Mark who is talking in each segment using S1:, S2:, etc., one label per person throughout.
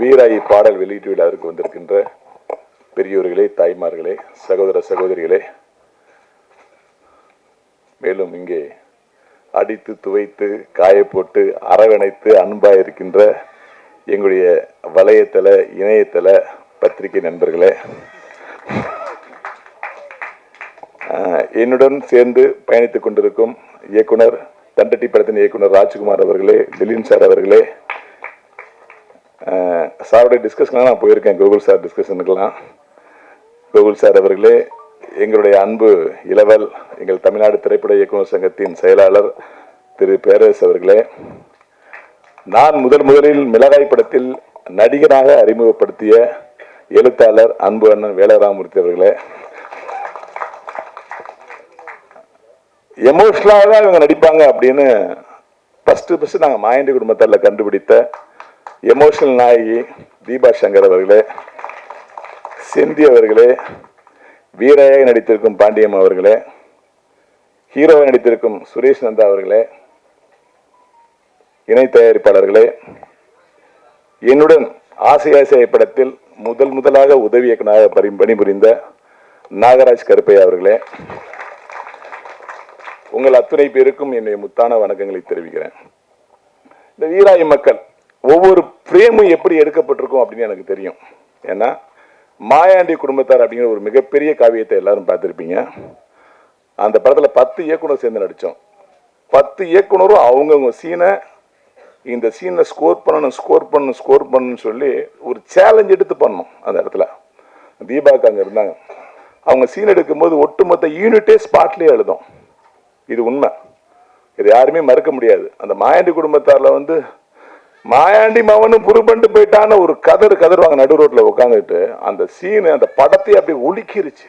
S1: வீராயி பாடல் வெளியீட்டு விழாவிற்கு வந்திருக்கின்ற பெரியோர்களே தாய்மார்களே சகோதர சகோதரிகளே மேலும் இங்கே அடித்து துவைத்து காய போட்டு அரவணைத்து அன்பாக இருக்கின்ற எங்களுடைய வலையத்தள இணையதள பத்திரிகை நண்பர்களே என்னுடன் சேர்ந்து பயணித்துக் கொண்டிருக்கும் இயக்குனர் தண்டட்டி படத்தின் இயக்குனர் ராஜ்குமார் அவர்களே திலீன் சார் அவர்களே சாருடைய டிஸ்கஷன்லாம் நான் போயிருக்கேன். கூகுள் சார் டிஸ்கஷனுக்கெல்லாம் கோகுல் சார் அவர்களே எங்களுடைய அன்பு இளவல் எங்கள் தமிழ்நாடு திரைப்பட இயக்குநர் சங்கத்தின் செயலாளர் திரு. பேரரசு அவர்களே நான் முதல் முதலில் மிளகாய் படத்தில் நடிகராக அறிமுகப்படுத்திய எழுத்தாளர் அன்பு அண்ணன் வேலராமூர்த்தி அவர்களே எமோஷனலாக தான் இவங்க நடிப்பாங்க அப்படின்னு ஃபஸ்ட்டு ஃபஸ்ட்டு நாங்கள் மாயண்டி குடும்பத்தில் கண்டுபிடித்த எமோஷனல் நாயகி தீபா சங்கர் அவர்களே செந்தி அவர்களே வீரையாக நடித்திருக்கும் பாண்டியம் அவர்களே ஹீரோவை நடித்திருக்கும் சுரேஷ் நந்தா அவர்களே இணை தயாரிப்பாளர்களே என்னுடன் ஆசை ஆசை படத்தில் முதல் முதலாக உதவி இயக்குநராக பணி- பணிபுரிந்த நாகராஜ் கருப்பையா அவர்களே உங்கள் அத்துணை பேருக்கும் என்னுடைய முத்தான வணக்கங்களை தெரிவிக்கிறேன். இந்த வீராய் மக்கள் ஒவ்வொரு ஃப்ரேமும் எப்படி எடுக்கப்பட்டிருக்கும் அப்படின்னு எனக்கு தெரியும். ஏன்னா மாயாண்டி குடும்பத்தார் அப்படிங்கிற ஒரு மிகப்பெரிய காவியத்தை எல்லாரும் பார்த்துருப்பீங்க. அந்த படத்தில் பத்து இயக்குனர் சேர்ந்து நடித்தோம் பத்து இயக்குனரும் அவங்கவுங்க சீனை இந்த சீனை ஸ்கோர் பண்ணணும் ஸ்கோர் பண்ணணும் ஸ்கோர் பண்ணணும்னு சொல்லி ஒரு சேலஞ்ச் எடுத்து பண்ணோம் அந்த இடத்துல. தீபாக்கு அங்கே இருந்தாங்க. அவங்க சீன் எடுக்கும்போது ஒட்டுமொத்த யூனிட்டே ஸ்பாட்லேயே எழுதும். இது உண்மை. இது யாருமே மறுக்க முடியாது. அந்த மாயாண்டி குடும்பத்தாரில் வந்து மாயாண்டி மவனும் புருபண்டு போயிட்டான்னு ஒரு கதறு கதறுவாங்க நடு ரோட்ல உட்காந்துட்டு அந்த சீனு அந்த படத்தை அப்படி ஒலிக்கிருச்சு.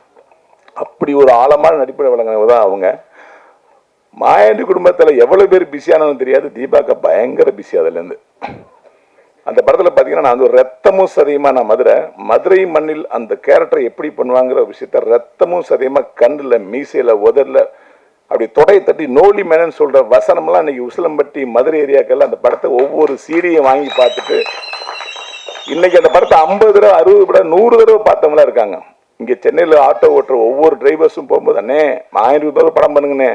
S1: அப்படி ஒரு ஆழமான நடிப்படை வழங்கினவங்க தான் அவங்க. மாயாண்டி குடும்பத்தில் எவ்வளோ பேர் பிஸியானவங்க தெரியாது. தீபாக்கா பயங்கர பிஸி அதுலேருந்து அந்த படத்தில் பார்த்தீங்கன்னா நான் வந்து ரத்தமும் சதையுமா நான் மதுரை மதுரை மண்ணில் அந்த கேரக்டரை எப்படி பண்ணுவாங்கிற விஷயத்த ரத்தமும் சதையுமா கண்ணில் மீசையில் உதரில் அப்படி தொடையை தட்டி நோலி மேனன்னு சொல்ற வசனம்லாம் இன்னைக்கு உசிலம்பட்டி மதுரை ஏரியாக்கெல்லாம் அந்த படத்தை ஒவ்வொரு சீடியும் வாங்கி பார்த்துட்டு இன்னைக்கு அந்த படத்தை ஐம்பது தடவை அறுபது தடவை நூறு தடவை பார்த்தவங்களா இருக்காங்க. இங்கே சென்னையில் ஆட்டோ ஓட்டுற ஒவ்வொரு டிரைவர்ஸும் போகும்போது அண்ணே ஆயிரம் ரூபாய் படம் பண்ணுங்கண்ணே.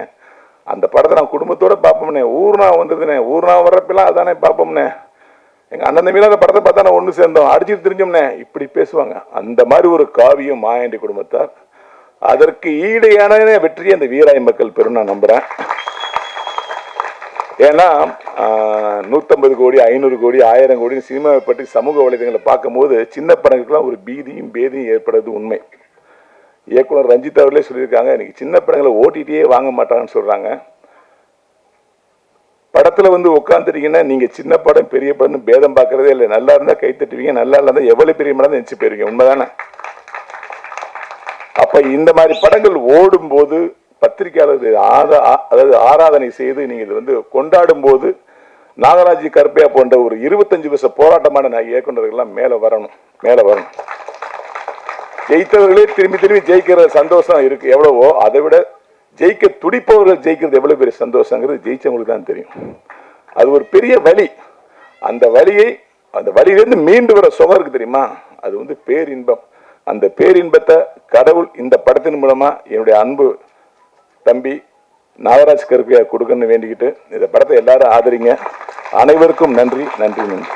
S1: அந்த படத்தை நான் குடும்பத்தோட பார்ப்போம்னே ஊர்னா வந்ததுண்ணே ஊர்னா வர்றப்பெல்லாம் அதானே பார்ப்போம்னே. எங்க அண்ணன் தம்பியில அந்த படத்தை பார்த்தா நான் ஒன்று சேர்ந்தோம். அடிச்சுட்டு தெரிஞ்சோம்னே இப்படி பேசுவாங்க. அந்த மாதிரி ஒரு காவியம் மாயாண்டி குடும்பத்தார். அதற்கு ஈடையான வெற்றியை அந்த வீராய் மக்கள் பெரும் நான் நம்புறேன். ஏன்னா நூற்றம்பது கோடி ஐநூறு கோடி ஆயிரம் கோடி சினிமாவை பற்றி சமூக வலைதளங்களை பார்க்கும்போது சின்ன படங்களுக்குலாம் ஒரு பீதியும் பேதியும் ஏற்படுறது உண்மை. இயக்குனர் ரஞ்சித் அவர்களே சொல்லியிருக்காங்க இன்னைக்கு சின்ன படங்களை ஓட்டிகிட்டே வாங்க மாட்டாங்கன்னு சொல்றாங்க. படத்துல வந்து உட்காந்துட்டீங்கன்னா நீங்க சின்ன படம் பெரிய படம்னு பேதம் பார்க்கறதே இல்லை. நல்லா இருந்தா கை தட்டுவீங்க நல்லா இருந்தால் எவ்வளவு பெரிய படம் நினைச்சு போயிருவீங்க. உண்மைதானே? அப்ப இந்த மாதிரி படங்கள் ஓடும்போது பத்திரிகையாளர் ஆதா- அதாவது ஆராதனை செய்து நீங்க இது வந்து கொண்டாடும் போது நாகராஜி கருப்பையா போன்ற ஒரு இருபத்தஞ்சு வருஷ போராட்டமான நான் இயக்குனர்கள்லாம் மேல வரணும் மேல வரணும். ஜெயித்தவர்களே திரும்பி திரும்பி ஜெயிக்கிற சந்தோஷம் இருக்கு எவ்வளவோ. அதை விட ஜெயிக்க துடிப்பவர்கள் ஜெயிக்கிறது எவ்வளவு பெரிய சந்தோஷங்கிறது ஜெயிச்சவங்களுக்கு தான் தெரியும். அது ஒரு பெரிய வலி. அந்த வழியை அந்த வலியிலிருந்து மீண்டு வர சுகம் இருக்கு தெரியுமா? அது வந்து பேரின்பம். அந்த பேரின்பத்தை கடவுள் இந்த படத்தின் மூலமாக என்னுடைய அன்பு தம்பி நாகராஜ் கருப்பையா கொடுக்கணும்னு வேண்டிக்கிட்டு இந்த படத்தை எல்லாரும் ஆதரிங்க. அனைவருக்கும் நன்றி நன்றி நன்றி.